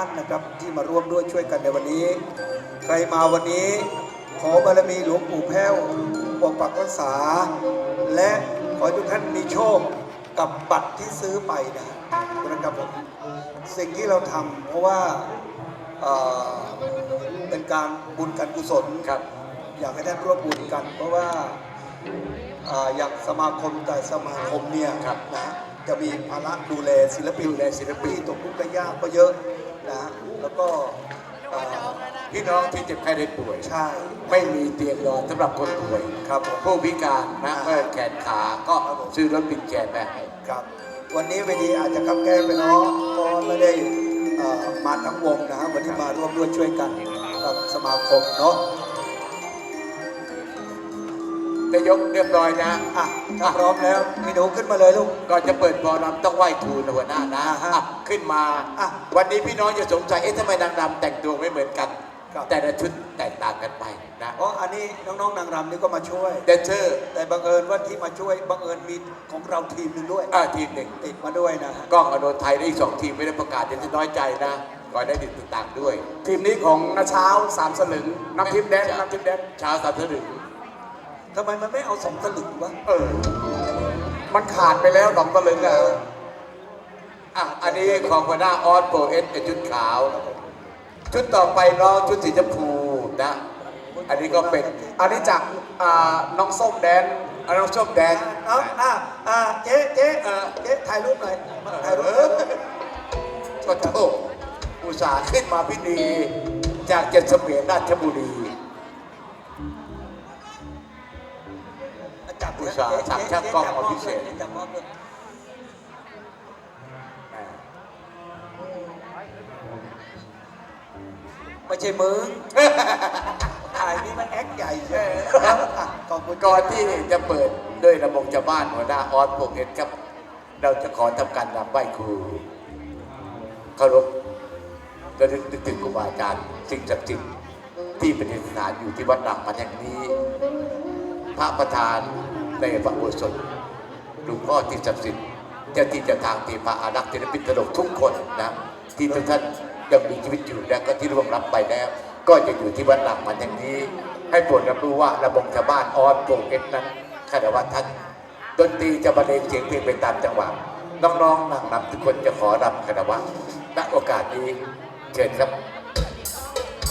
ท่านนะครับที่มาร่วมด้วยช่วยกันในวันนี้ ใครมาวันนี้ขอบารมีหลวงปู่แพ้วปกปักรักษา และขอให้ทุกท่านมีโชคกับบัตรที่ซื้อไปนะนะครับผมสิ่งที่เราทำเพราะว่าเอ่อเป็นการบุญกันกุศลครับอยากให้ท่านร่วมบุญกัน เพราะว่าอ่าอย่างสมาคมแต่สมาคมเนี่ยครับนะ จะมีภาระดูแลศิลปินดูแลศิลปินที่ตกทุกข์ได้ยากก็เยอะนะแล้วก็อ่าพี่น้องที่เจ็บไข้ได้ป่วย ใช่ ไม่มีเตียงนอนสำหรับคนป่วยครับผมผู้พิการนะเมื่อแขนขาก็ครับผม ซื้อรถปิดแขนไปให้ครับวันนี้เวทีอาจจะคับแก้ไปเนาะเพราะไม่ได้เอ่อมาทั้งวงนะฮะวันนี้มาร่วมด้วยช่วยกันกับสมาคมเนาะ ได้ยกเรียบร้อยนะอะถ้าพร้อมแล้วพี่หนูขึ้นมาเลยลูก ก่อนจะเปิดบอลรำต้องไหว้ครูนะหัวหน้านะอ่าฮะอะขึ้นมาอะวันนี้พี่น้องจะสงสัยเอ๊ะทำไมนางรำแต่งตัวไม่เหมือนกัน ครับ แต่ละชุดแตกต่างกันไปนะเพราะอันนี้น้องๆนางรำนี่ก็มาช่วย แดนเซอร์แต่บังเอิญว่าที่มาช่วยบังเอิญมีของเราทีมหนึ่งด้วย อ่าทีมหนึ่งติดมาด้วยนะฮะกล้องอโนไทยได้อีกสองทีมไม่ได้ประกาศเดี๋ยวจะน้อยใจนะก่อนได้ติดต่างด้วย ทีมนี้ของนาเช้าสามสลึงน้ำทิพย์แดนน้ำทิพย์แดนเช้าสามสลึง ทำไมมันไม่เอาสองสลึงวะเออ มันขาดไปแล้วสองสลึงอะอะ อันนี้ของหัวหน้าออสโปรเอสเป็นชุดขาว ชุดต่อไปน้องชุดสีชมพูนะ อันนี้ก็เป็น อันนี้จากอ่าน้องส้มแดนอันน้องส้มแดงเอาอะอะเจ๊เจ๊เออเจ๊ถ่ายรูปหน่อยมาถ่ายรูปก็โทษอุตส่าห์ขึ้นมาพิธีจากเจ็ดเสมียนราชบุรี จับอุตส่าห์สั่งช่างกล้องมาพิเศษจับกล้องเลยไม่ใช่มึงถ่ายนี่มันแอคใหญ่ใช่ไหมอะขอบคุณก่อนที่จะเปิดด้วยระบบชาวบ้านหัวหน้าออสโปรเอสครับ เราจะขอทำการนำไหว้ครูเคารพระลึกนึกถึงครูบาอาจารย์สิ่งศักดิ์สิทธิ์ที่ประดิษฐานอยู่ที่วัดดังมันแห่งนี้ พระประธานในพระอุโบสถหลวงพ่อที่ศักดิ์สิทธิ์เจ้าที่เจ้าทางที่พระอารักษ์ศิลปินตลกทุกคนนะที่ทุกท่านยังมีชีวิตอยู่และก็ที่ร่วงรับไปแล้ว ก็จะอยู่ที่วัดหลังมันแห่างนี้ ให้โปรดรับรู้ว่าระบบชาวบ้านออสโปรเอสนั้นคารวะท่านดนตรีจะบรรเลงเสียงเพลงไปตามจังหวะน้องๆนางรำทุกคนจะขอรำคารวะณโอกาสนี้เชิญครับ